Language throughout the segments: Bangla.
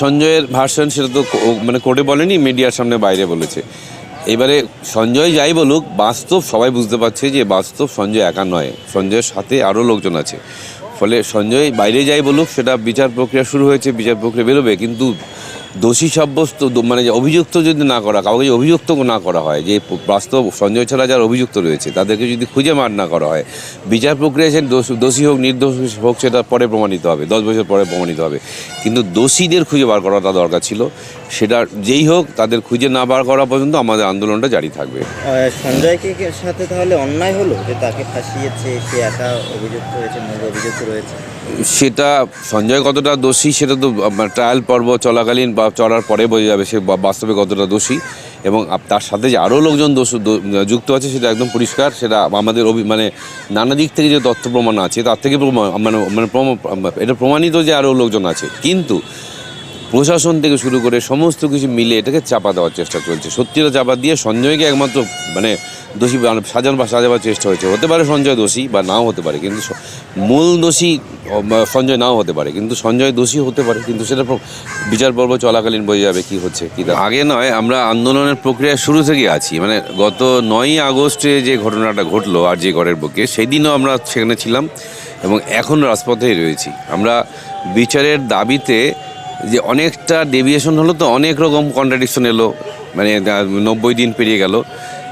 সঞ্জয়ের ভার্সন সেটা তো মানে কোর্টে বলেনি মিডিয়ার সামনে বাইরে বলেছে। এবারে সঞ্জয় যাই বলুক বাস্তব সবাই বুঝতে পারছে যে বাস্তব সঞ্জয় একা নয় সঞ্জয়ের সাথে আরও লোকজন আছে। ফলে সঞ্জয় বাইরে যাই বলুক সেটা বিচার প্রক্রিয়া শুরু হয়েছে বিচার প্রক্রিয়া বেরোবে কিন্তু দোষী সাব্যস্ত মানে যে অভিযুক্ত যদি না করা কাউকে অভিযুক্ত না করা হয় যে বাস্তব সঞ্জয় ছাড়া যারা অভিযুক্ত রয়েছে তাদেরকে যদি খুঁজে মার না করা হয় বিচার প্রক্রিয়া সে দোষ- দোষী হোক নির্দোষ হোক সেটা পরে প্রমাণিত হবে দশ বছর পরে প্রমাণিত হবে। কিন্তু দোষীদের খুঁজে বার করাটা দরকার ছিল। সেটা যেই হোক তাদের খুঁজে না বার করা পর্যন্ত আমাদের আন্দোলনটা জারি থাকবে। সঞ্জয়কে সাথে তাহলে অন্যায় হলো? যে তাকে ফাঁসিয়েছে সে একা অভিযুক্ত হয়েছে মূল অভিযুক্ত রয়েছে? সেটা সঞ্জয় কতটা দোষী সেটা তো ট্রায়াল পর্ব চলাকালীন বা চলার পরে বোঝা যাবে সে বাস্তবে কতটা দোষী এবং তার সাথে যে আরও লোকজন দোষ যুক্ত আছে সেটা একদম পরিষ্কার, সেটা আমাদের অভি মানে নানা দিক থেকে যে তথ্য প্রমাণ আছে তার থেকে মানে মানে এটা প্রমাণিত যে আরও লোকজন আছে। কিন্তু প্রশাসন থেকে শুরু করে সমস্ত কিছু মিলে এটাকে চাপা দেওয়ার চেষ্টা চলছে। সত্যিটা চাপা দিয়ে সঞ্জয়কে একমাত্র মানে দোষী বানা- সাজান বা সাজাবার চেষ্টা হয়েছে। হতে পারে সঞ্জয় দোষী বা নাও হতে পারে, কিন্তু মূল দোষী সঞ্জয় নাও হতে পারে, কিন্তু সঞ্জয় দোষী হতে পারে, কিন্তু সেটা বিচার পর্ব চলাকালীন বোঝা যাবে, কি হচ্ছে, কি আগে নয়, আমরা আন্দোলনের প্রক্রিয়া শুরু থেকে আছি মানে গত নয়ই আগস্টে যে ঘটনাটা ঘটলো আর যে ঘরের বুকে সেই দিনও আমরা সেখানে ছিলাম এবং এখন রাজপথেই রয়েছি। আমরা বিচারের দাবিতে যে অনেকটা ডেভিয়েশন হলো তো অনেক রকম কন্ট্রাডিকশন এলো মানে নব্বই দিন পেরিয়ে গেল,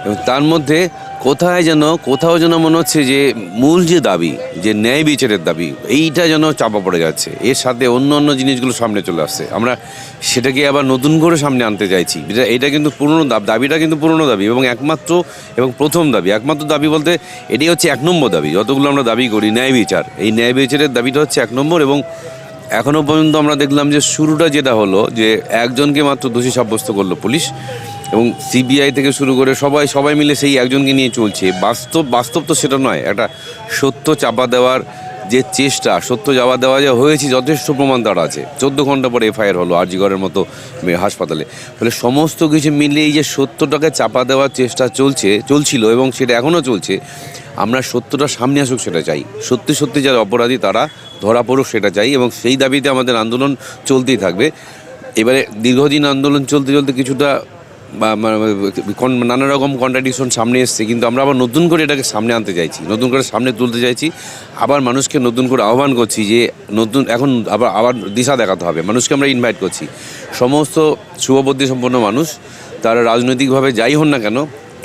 এবং তার মধ্যে কোথায় যেন, কোথাও যেন মনে হচ্ছে যে মূল যে দাবি, যে ন্যায় বিচারের দাবি, এইটা যেন চাপা পড়ে যাচ্ছে। এর সাথে অন্য অন্য জিনিসগুলো সামনে চলে আসছে। আমরা সেটাকে আবার নতুন করে সামনে আনতে চাইছি। এটা- কিন্তু পুরনো দাবি, দাবিটা কিন্তু পুরনো দাবি এবং একমাত্র এবং প্রথম দাবি। একমাত্র দাবি বলতে এটাই হচ্ছে এক নম্বর দাবি। যতগুলো আমরা দাবি করি, ন্যায় বিচার, এই ন্যায় বিচারের দাবিটা হচ্ছে এক নম্বর এবং এখনও পর্যন্ত আমরা দেখলাম যে শুরুটা যেটা হলো, যে একজনকে মাত্র দোষী সাব্যস্ত করল পুলিশ। এবং সিবিআই থেকে শুরু করে সবাই সবাই মিলে সেই একজনকে নিয়ে চলছে। বাস্তব বাস্তব তো সেটা নয়, একটা সত্য চাপা দেওয়ার যে চেষ্টা, সত্য চাপা দেওয়া যে হয়েছে, যথেষ্ট প্রমাণ তার আছে। চোদ্দ ঘণ্টা পরে এফআইআর হলো আরজিগড়ের মতো হাসপাতালে। ফলে সমস্ত কিছু মিলে এই যে সত্যটাকে চাপা দেওয়ার চেষ্টা চলছে, চলছিল এবং সেটা এখনও চলছে, আমরা সত্যটা সামনে আসুক সেটা চাই। সত্যি সত্যি যারা অপরাধী তারা ধরা পড়ুক সেটা চাই এবং সেই দাবিতে আমাদের আন্দোলন চলতেই থাকবে। এবারে দীর্ঘদিন আন্দোলন চলতে চলতে কিছুটা নানা রকম কন্ট্রাডিকশন সামনে এসছে, কিন্তু আমরা আবার নতুন করে এটাকে সামনে আনতে চাইছি, নতুন করে সামনে তুলতে চাইছি, আবার মানুষকে নতুন করে আহ্বান করছি যে নতুন, এখন আবার আবার দিশা দেখাতে হবে, মানুষকে আমরা ইনভাইট করছি। সমস্ত শুভবুদ্ধি সম্পন্ন মানুষ, তারা রাজনৈতিকভাবে যাই হন না কেন,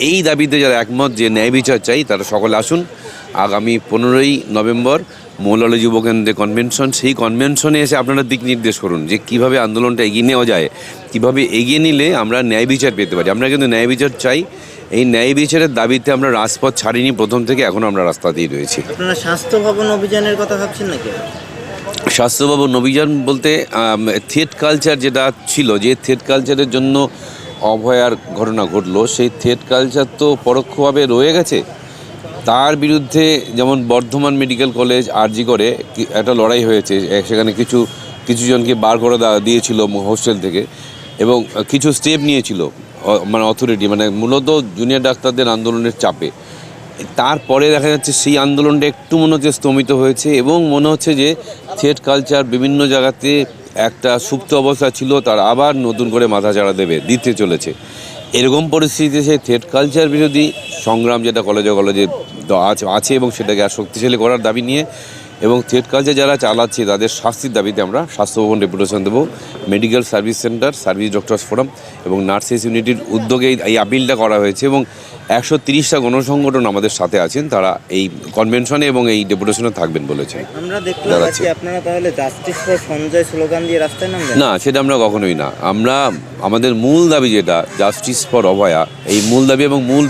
এই দাবিতে যারা একমত যে ন্যায় বিচার চাই, তারা সকলে আসুন। আগামী পনেরোই নভেম্বর মৌলালী যুব কেন্দ্রে কনভেনশন সেই কনভেনশনে এসে আপনারা দিক নির্দেশ করুন যে কীভাবে আন্দোলনটা এগিয়ে নেওয়া যায় কীভাবে এগিয়ে নিলে আমরা ন্যায় বিচার পেতে পারি? আমরা কিন্তু ন্যায় বিচার চাই। এই ন্যায় বিচারের দাবিতে আমরা রাজপথ ছাড়িনি প্রথম থেকে এখন আমরা রাস্তাতেই রয়েছি। আপনারা স্বাস্থ্য ভবন অভিযানের কথা ভাবছেন নাকি? স্বাস্থ্যভবন অভিযান বলতে থিয়েট কালচার যেটা ছিল যে থিয়েট কালচারের জন্য অভয়ার ঘটনা ঘটলো সেই থিয়েট কালচার তো পরোক্ষভাবে রয়ে গেছে। তার বিরুদ্ধে যেমন বর্ধমান মেডিকেল কলেজ আরজি করে একটা লড়াই হয়েছে সেখানে কিছু কিছু জনকে বার করে দেওয়া দিয়েছিল হোস্টেল থেকে। এবং কিছু স্টেপ নিয়েছিল মানে অথরিটি মানে মূলত জুনিয়র ডাক্তারদের আন্দোলনের চাপে। তারপরে দেখা যাচ্ছে সেই আন্দোলনটা একটু মনে হচ্ছে স্তমিত হয়েছে এবং মনে হচ্ছে যে থিয়েট কালচার বিভিন্ন জায়গাতে একটা সুপ্ত অবস্থা ছিল, তার আবার নতুন করে মাথা চাড়া দেবে, দিতে চলেছে। এরকম পরিস্থিতিতে সেই থিয়েট কালচার বিরোধী সংগ্রাম যেটা কলেজে কলেজে আছে- এবং সেটাকে আর শক্তিশালী করার দাবি নিয়ে এবং থিয়েট কাজে যারা চালাচ্ছে, তাদের শাস্তির দাবিতে আমরা স্বাস্থ্যভবন ডেপুটেশন দেবো। Medical service centre service doctors forum এবং নার্সেস ইউনিটির উদ্যোগে এই আপিলটা করা হয়েছে এবং একশো তিরিশটা গণসংগঠন আমাদের সাথে আছেন তারা এই কনভেনশনে এবং এই ডেপুটেশনে থাকবেন বলেছে আমরা দেখলাম আপনারা তাহলে জাস্টিস ফর সঞ্জয় স্লোগান দিয়ে রাস্তায় নামবেন? না সেটা আমরা কখনোই না। আমরা আমাদের মূল দাবি যেটা জাস্টিস ফর অভয়া এই মূল দাবি এবং মূল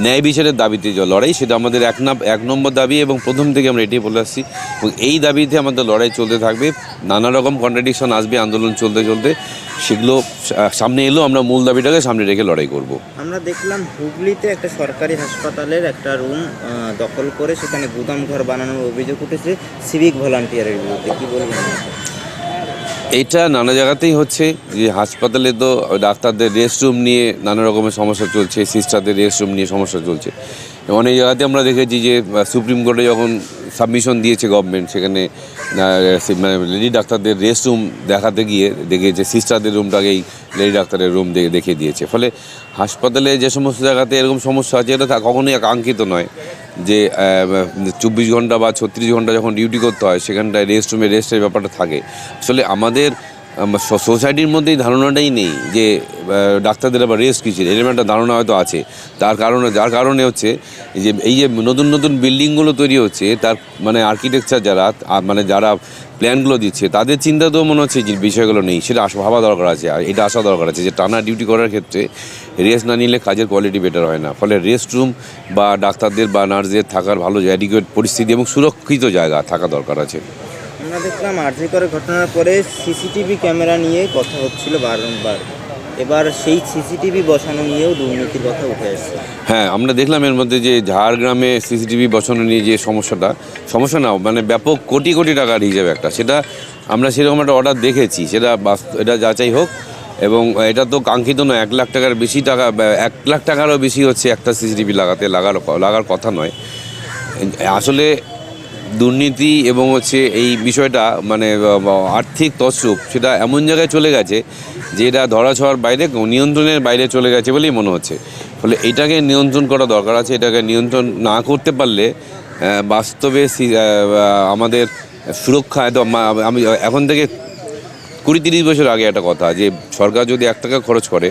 ন্যায় বিচারের দাবিতে যে লড়াই সেটা আমাদের এক না এক নম্বর দাবি এবং প্রথম থেকে আমরা এটাই বলে আসছি। এবং এই দাবিতে আমাদের লড়াই চলতে থাকবে। নানা রকম কন্ট্রাডিকশন আসবে আন্দোলন চলতে চলতে। সেগুলো সামনে এলেও আমরা মূল দাবিটাকে সামনে রেখে লড়াই করব। আমরা দেখলাম হুগলিতে একটা সরকারি হাসপাতালের একটা রুম দখল করে সেখানে গুদাম ঘর বানানোর অভিযোগ উঠেছে সিভিক ভলান্টিয়ারের বিরুদ্ধে। কি বলবেন এটা নানা জায়গাতেই হচ্ছে যে হাসপাতালে তো ডাক্তারদের রেস্ট রুম নিয়ে নানা রকমের সমস্যা চলছে সিস্টারদের রেস্ট রুম নিয়ে সমস্যা চলছে। অনেক জায়গাতে আমরা দেখেছি যে সুপ্রিম কোর্টে যখন সাবমিশন দিয়েছে গভর্নমেন্ট সেখানে লেডি ডাক্তারদের রেস্ট রুম দেখাতে গিয়ে দেখিয়েছে সিস্টারদের রুমটাকেই লেডি ডাক্তারের রুম দেখিয়ে দিয়েছে। ফলে হাসপাতালে যে সমস্ত জায়গাতে এরকম সমস্যা আছে, এটা কখনোই আকাঙ্ক্ষিত নয় যে চব্বিশ ঘণ্টা বা ছত্রিশ ঘণ্টা যখন ডিউটি করতে হয়, সেখানটায় রেস্ট রুমে রেস্টের ব্যাপারটা থাকে। আসলে আমাদের সোসাইটির মধ্যে এই ধারণাটাই নেই যে ডাক্তারদের আবার রেস্ট কিছু এরকম একটা ধারণা হয়তো আছে। তার কারণে, যার কারণে হচ্ছে যে, এই যে নতুন নতুন বিল্ডিংগুলো তৈরি হচ্ছে, তার মানে আর্কিটেকচার যারা মানে যারা প্ল্যানগুলো দিচ্ছে, তাদের চিন্তা তো মনে হচ্ছে যে, বিষয়গুলো নেই। সেটা আস ভাবা দরকার আছে। আর এটা আসা দরকার আছে যে, টানা ডিউটি করার ক্ষেত্রে রেস্ট না নিলে কাজের কোয়ালিটি বেটার হয় না। ফলে রেস্ট রুম বা ডাক্তারদের বা নার্সদের থাকার ভালো অ্যাডিকুয়েট পরিস্থিতি এবং সুরক্ষিত জায়গা থাকা দরকার আছে। আমরা দেখলাম আর্জি করে ঘটনার পরে সিসিটিভি ক্যামেরা নিয়ে কথা হচ্ছিল বারংবার। এবার সেই সিসিটিভি বসানো নিয়েও দুর্নীতির কথা উঠে আসছে হ্যাঁ আমরা দেখলাম এর মধ্যে যে ঝাড়গ্রামে সিসিটিভি বসানো নিয়ে যে সমস্যাটা, সমস্যা না মানে ব্যাপক কোটি কোটি টাকার হিসেবে একটা। সেটা আমরা সেরকম একটা অর্ডার দেখেছি, সেটা এটা যাচাই হোক, এবং এটা তো কাঙ্ক্ষিত নয়, এক লাখ টাকার বেশি টাকা এক লাখ টাকারও বেশি হচ্ছে একটা সিসিটিভি লাগাতে, লাগার লাগার কথা নয়। আসলে দুর্নীতি এবং হচ্ছে এই বিষয়টা মানে আর্থিক তছরূপ, সেটা এমন জায়গায় চলে গেছে যে এটা ধরা ছোঁয়ার বাইরে, নিয়ন্ত্রণের বাইরে চলে গেছে বলেই মনে হচ্ছে। ফলে এটাকে নিয়ন্ত্রণ করা দরকার আছে, এটাকে নিয়ন্ত্রণ না করতে পারলে বাস্তবে আমাদের সুরক্ষা আমি, এখন থেকে কুড়ি তিরিশ বছর আগে একটা কথা যে সরকার যদি এক টাকা খরচ করে,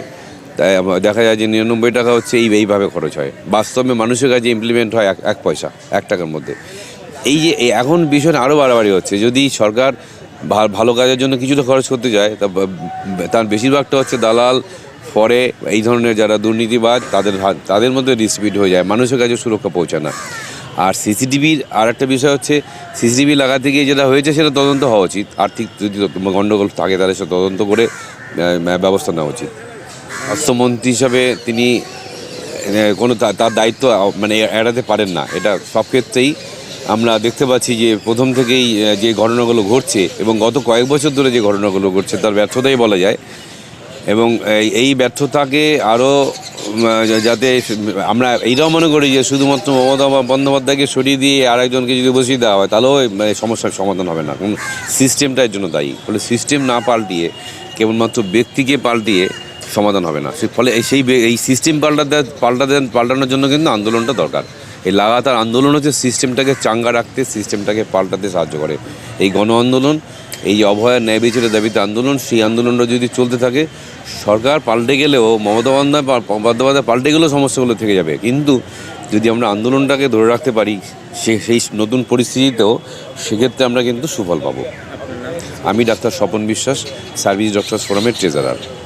তাই দেখা যায় যে নিরানব্বই টাকা হচ্ছে এই, এইভাবে খরচ হয়। বাস্তবে মানুষের কাছে ইমপ্লিমেন্ট হয় এক পয়সা, এক টাকার মধ্যে। এই যে এখন বিষয় আরও বাড়াবাড়ি হচ্ছে। যদি সরকার ভালো কাজের জন্য কিছুটা খরচ করতে যায়, তা তার বেশিরভাগটা হচ্ছে দালাল পরে এই ধরনের যারা দুর্নীতিবাজ, তাদের তাদের মধ্যে ডিসপিউট হয়ে যায়, মানুষের কাছে সুরক্ষা পৌঁছায় না। আর সিসিটিভির আর একটা বিষয় হচ্ছে সিসিটিভি লাগাতে গিয়ে যেটা হয়েছে, সেটা তদন্ত হওয়া উচিত। আর্থিক যদি গণ্ডগোল থাকে, তাহলে সেটা তদন্ত করে ব্যবস্থা নেওয়া উচিত। স্বাস্থ্যমন্ত্রী হিসাবে তিনি কোনো তার দায়িত্ব মানে এড়াতে পারেন না। এটা সব ক্ষেত্রেই আমরা দেখতে পাচ্ছি যে প্রথম থেকেই যে ঘটনাগুলো ঘটছে এবং গত কয়েক বছর ধরে যে ঘটনাগুলো ঘটছে তার ব্যর্থতাই বলা যায়। এবং এই- ব্যর্থতাকে আরও যাতে আমরা এইটাও মনে করি যে শুধুমাত্র মমতা বন্দ্যোপাধ্যায়কে সরিয়ে দিয়ে আরেকজনকে যদি বসিয়ে দেওয়া হয়, তাহলেও মানে সমস্যার সমাধান হবে না। কোন সিস্টেমটা এর জন্য দায়ী। ফলে সিস্টেম না পাল্টিয়ে, কেবলমাত্র ব্যক্তিকে পাল্টিয়ে সমাধান হবে না। ফলে সেই এই সিস্টেম পাল্টাতে পাল্টাতে পাল্টানোর জন্য কিন্তু আন্দোলনটা দরকার। এই লাগাতার আন্দোলন হচ্ছে সিস্টেমটাকে চাঙ্গা রাখতে, সিস্টেমটাকে পাল্টাতে সাহায্য করে। এই গণ আন্দোলন, এই যে অভয়ের ন্যায় বিচারের দাবিতে আন্দোলন, সেই আন্দোলনটা যদি চলতে থাকে, সরকার পাল্টে গেলেও মমতা বন্দ্যোপাধ্যায় পাল্টে গেলেও সমস্যাগুলো থেকে যাবে। কিন্তু যদি আমরা আন্দোলনটাকে ধরে রাখতে পারি, সে, সেই নতুন পরিস্থিতিতেও সেক্ষেত্রে আমরা কিন্তু সুফল পাবো। আমি doctor Swapan Biswas, service doctor ফোরামের ট্রেজারার।